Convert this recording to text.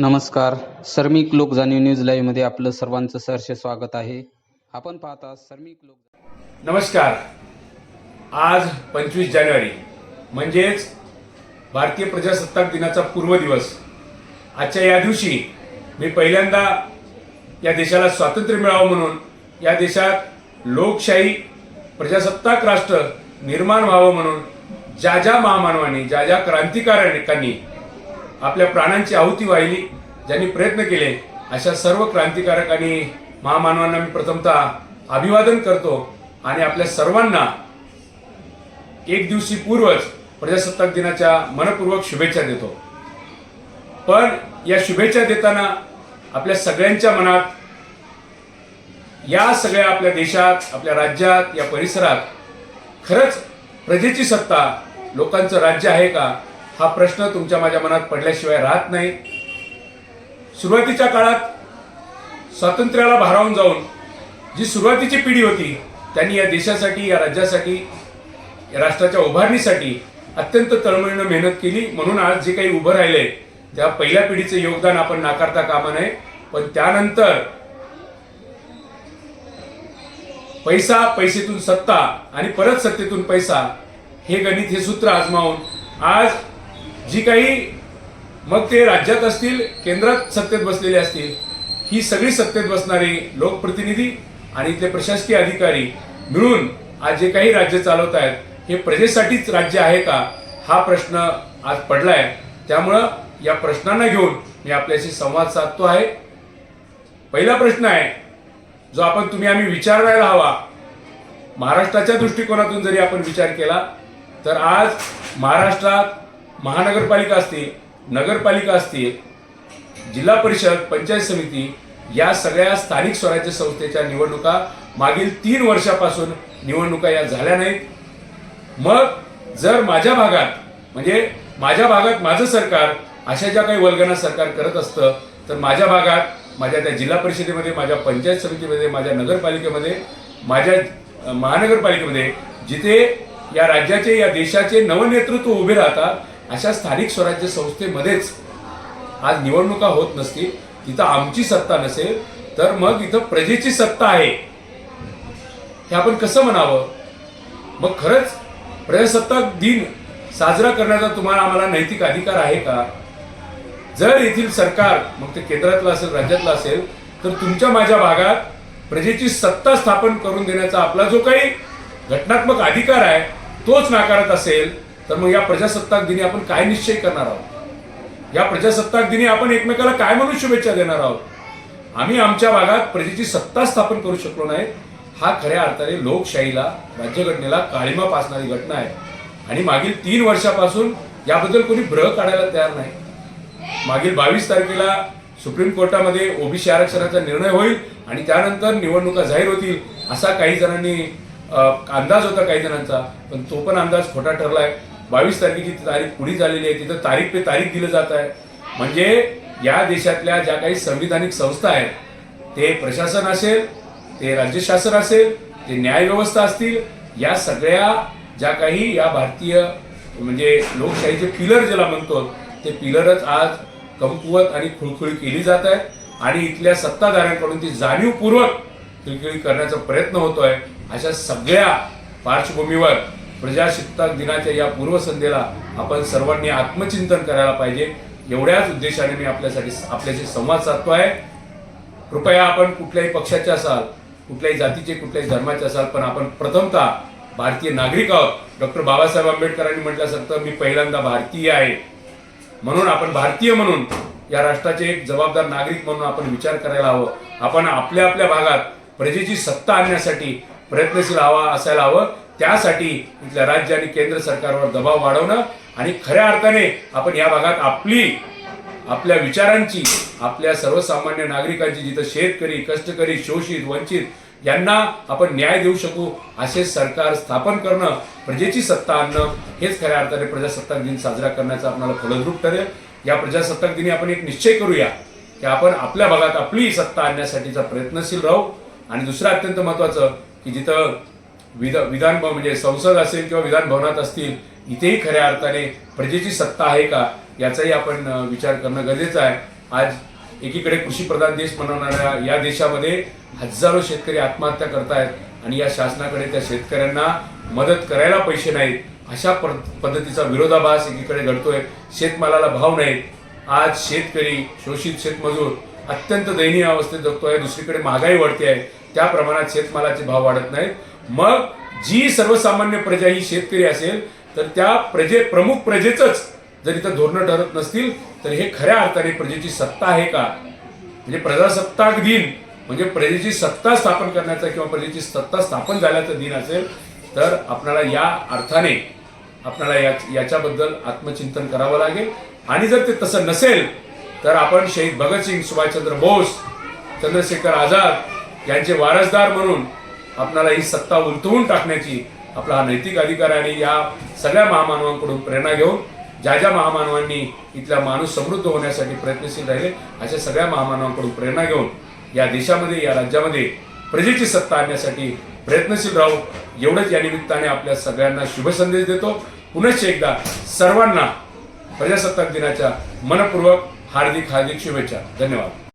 नमस्कार. सर्मिक लोक जाणीव न्यूज लाईव्हमध्ये आपलं सर्वांचं सहर्ष स्वागत आहे. आपण पाहता सर्मिक लोक नमस्कार. आज पंचवीस जानेवारी. म्हणजेच भारतीय प्रजासत्ताक दिनाचा पूर्व दिवस. आजच्या या दिवशी मी पहिल्यांदा या देशाला स्वातंत्र्य मिळावं म्हणून या देशात लोकशाही प्रजासत्ताक राष्ट्र निर्माण व्हावं म्हणून ज्या ज्या महामानवांनी ज्या ज्या क्रांतिकारकांनी आपल्या प्राणांची आहुती वाहिली ज्यांनी प्रयत्न केले अशा सर्व क्रांतिकारक आणि महामानवांना मी प्रथमतः अभिवादन करतो आणि आपल्या सर्वांना एक दिवशी पूर्वच प्रजासत्ताक दिनाच्या मनपूर्वक शुभेच्छा देतो. पण या शुभेच्छा देताना आपल्या सगळ्यांच्या मनात या सगळ्या आपल्या देशात आपल्या राज्यात या परिसरात खरंच प्रजेची सत्ता लोकांचं राज्य आहे का? हा प्रश्न तुमच्या माझ्या मनात पडल्याशिवाय राहत नाही. सुरुवातीच्या काळात स्वातंत्र्याला भारावून जाऊन जी सुरुवातीची पिढी होती त्यांनी या देशासाठी या राज्यासाठी या राष्ट्राच्या उभारणीसाठी अत्यंत तळमळीनं मेहनत केली. म्हणून आज जे काही उभं राहिले त्या पहिल्या पिढीचे योगदान आपण नाकारता कामा नये. पण त्यानंतर पैसा पैसेतून सत्ता आणि परत सत्तेतून पैसा हे गणित हे सूत्र आजमावून आज जी काही मग ते राज्यात असतील केंद्रात सत्तेत बसलेले असतील ही सगळी सत्तेत बसणारी लोकप्रतिनिधी आणि इथले प्रशासकीय अधिकारी मिळून आज जे काही राज्य चालवत आहेत हे प्रजेसाठीच राज्य आहे का हा प्रश्न आज पडला आहे त्यामुळं या प्रश्नांना घेऊन मी आपल्याशी संवाद साधतो आहे. पहिला प्रश्न आहे जो आपण तुम्ही आम्ही विचारायला हवा. महाराष्ट्राच्या दृष्टिकोनातून जरी आपण विचार केला तर आज महाराष्ट्रात महानगरपालिका असतील नगरपालिका असतील जिल्हा परिषद पंचायत समिती या सगळ्या स्थानिक स्वराज्य संस्थेच्या निवडणुका मागील तीन वर्षापासून निवडणुका या झाल्या नाहीत. मग जर माझ्या भागात म्हणजे माझ्या भागात माझं सरकार अशा ज्या काही वल्गना सरकार करत असतं तर माझ्या भागात माझ्या त्या जिल्हा परिषदेमध्ये माझ्या पंचायत समितीमध्ये माझ्या नगरपालिकेमध्ये माझ्या महानगरपालिकेमध्ये जिथे या राज्याचे या देशाचे नवनेतृत्व उभे राहतात अशा स्थानिक स्वराज्य संस्थेमध्येच आज निवडणुका होत नसतील तिथं आमची सत्ता नसेल तर मग इथं प्रजेची सत्ता आहे. हे आपण कसं म्हणावं? मग खरंच प्रजासत्ताक दिन साजरा करण्याचा तुम्हाला आम्हाला नैतिक अधिकार आहे का? जर येथील सरकार मग ते केंद्रातलं असेल राज्यातलं असेल तर तुमच्या माझ्या भागात प्रजेची सत्ता स्थापन करून देण्याचा आपला जो काही घटनात्मक अधिकार आहे तोच नाकारत असेल तर मग या प्रजासत्ताक दिनी आपण काय निश्चय करणार आहोत? या प्रजासत्ताक दिनी आपण एकमेकाला काय म्हणून शुभेच्छा देणार आहोत? आम्ही आमच्या भागात प्रजेची सत्ता स्थापन करू शकलो नाही. हा खऱ्या अर्थाने लोकशाहीला राज्यघटनेला काळीमा पासणारी घटना आहे. आणि मागील तीन वर्षापासून याबद्दल कोणी ब्रह काढायला तयार नाही. मागील बावीस तारखेला सुप्रीम कोर्टामध्ये ओबीसी आरक्षणाचा निर्णय होईल आणि त्यानंतर निवडणुका जाहीर होतील असा काही जणांनी अंदाज होता काही जणांचा पण तो पण अंदाज खोटा ठरलाय. बावीस तारखेची तारीख पुढे झालेली आहे तिथं तारीख पे तारीख दिलं जात आहे. म्हणजे या देशातल्या ज्या काही संविधानिक संस्था आहेत ते प्रशासन असेल ते राज्य शासन असेल ते न्याय व्यवस्था असतील या सगळ्या ज्या काही या भारतीय म्हणजे लोकशाहीचे पिलर ज्याला म्हणतो ते पिलरच आज कमकुवत आणि खुळखुळी केली जात आहेत आणि इथल्या सत्ताधाऱ्यांकडून ती जाणीवपूर्वक खिळखिळी करण्याचा प्रयत्न होतोय अशा सगळ्या पार्श्वभूमीवर प्रजासत्ताक दिनाच्या या पूर्वसंध्येला आपण सर्वांनी आत्मचिंतन करायला पाहिजे. एवढ्याच उद्देशाने मी आपल्यासाठी आपल्याशी संवाद साधतो आहे. कृपया आपण कुठल्याही पक्षाचे असाल कुठल्याही जातीचे कुठल्याही धर्माचे असाल पण आपण प्रथमतः भारतीय नागरिक आहोत. डॉक्टर बाबासाहेब आंबेडकरांनी म्हटल्यासारखं मी पहिल्यांदा भारतीय आहे. म्हणून आपण भारतीय म्हणून या राष्ट्राचे एक जबाबदार नागरिक म्हणून आपण विचार करायला हवं. आपण आपल्या आपल्या भागात प्रजेची सत्ता आणण्यासाठी प्रयत्नशील हवा असायला हवं. त्यासाठी इथल्या राज्य आणि केंद्र सरकारवर दबाव वाढवणं आणि खऱ्या अर्थाने आपण या भागात आपली आपल्या विचारांची आपल्या सर्वसामान्य नागरिकांची जिथं शेतकरी कष्टकरी शोषित वंचित यांना आपण न्याय देऊ शकू असे सरकार स्थापन करणं प्रजेची सत्ता आणणं हेच खऱ्या अर्थाने प्रजासत्ताक दिन साजरा करण्याचं आपल्याला फलद्रूप ठरेल. या प्रजासत्ताक दिनी आपण एक निश्चय करूया की आपण आपल्या भागात आपली सत्ता आणण्यासाठीचा प्रयत्नशील राहू. आणि दुसरं अत्यंत महत्वाचं की जिथं विध विधान म्हणजे संसद असेल किंवा विधान भवनात असतील इथेही खऱ्या अर्थाने प्रजेची सत्ता आहे का याचाही आपण विचार करणं गरजेचं आहे. आज एकीकडे कृषीप्रधान देश बनवणाऱ्या या देशामध्ये हजारो शेतकरी आत्महत्या करतायत आणि या शासनाकडे त्या शेतकऱ्यांना मदत करायला पैसे नाहीत अशा पद्धतीचा विरोधाभास एकीकडे घडतोय. शेतमालाला भाव नाहीत. आज शेतकरी शोषित शेतमजूर अत्यंत दयनीय अवस्थेत जगतोय दुसरीकडे महागाई वाढते आहे. त्या प्रमाणात शेतमालाचे भाव वाढत नाहीत. मग जी सर्वसामान्य प्रजा ही शेतकरी असेल तर त्या प्रजे प्रमुख प्रजेचंच जर इथं धोरणं ठरत नसतील तर हे खऱ्या अर्थाने प्रजेची सत्ता आहे का? म्हणजे प्रजासत्ताक दिन म्हणजे प्रजेची सत्ता स्थापन करण्याचा किंवा प्रजेची सत्ता स्थापन झाल्याचा दिन असेल तर आपणाला या अर्थाने आपणाला या याच्याबद्दल आत्मचिंतन करावं लागेल. आणि जर ते तसं नसेल तर आपण शहीद भगतसिंग सुभाषचंद्र बोस चंद्रशेखर आझाद यांचे वारसदार म्हणून आपणाला ही सत्ता उलटवून टाकण्याची आपला हा नैतिक अधिकार आहे आणि या सगळ्या महामानवांकडून प्रेरणा घेऊन ज्या ज्या महामानवांनी इथला माणूस समृद्ध होण्यासाठी प्रयत्नशील राहिले अशा सगळ्या महामानवांकडून प्रेरणा घेऊन या देशामध्ये या राज्यामध्ये प्रजेची सत्ता आणण्यासाठी प्रयत्नशील राहू एवढंच या निमित्ताने आपल्या सगळ्यांना शुभसंदेश देतो. पुनश्च एकदा सर्वांना प्रजासत्ताक दिनाच्या मनपूर्वक हार्दिक हार्दिक शुभेच्छा. धन्यवाद.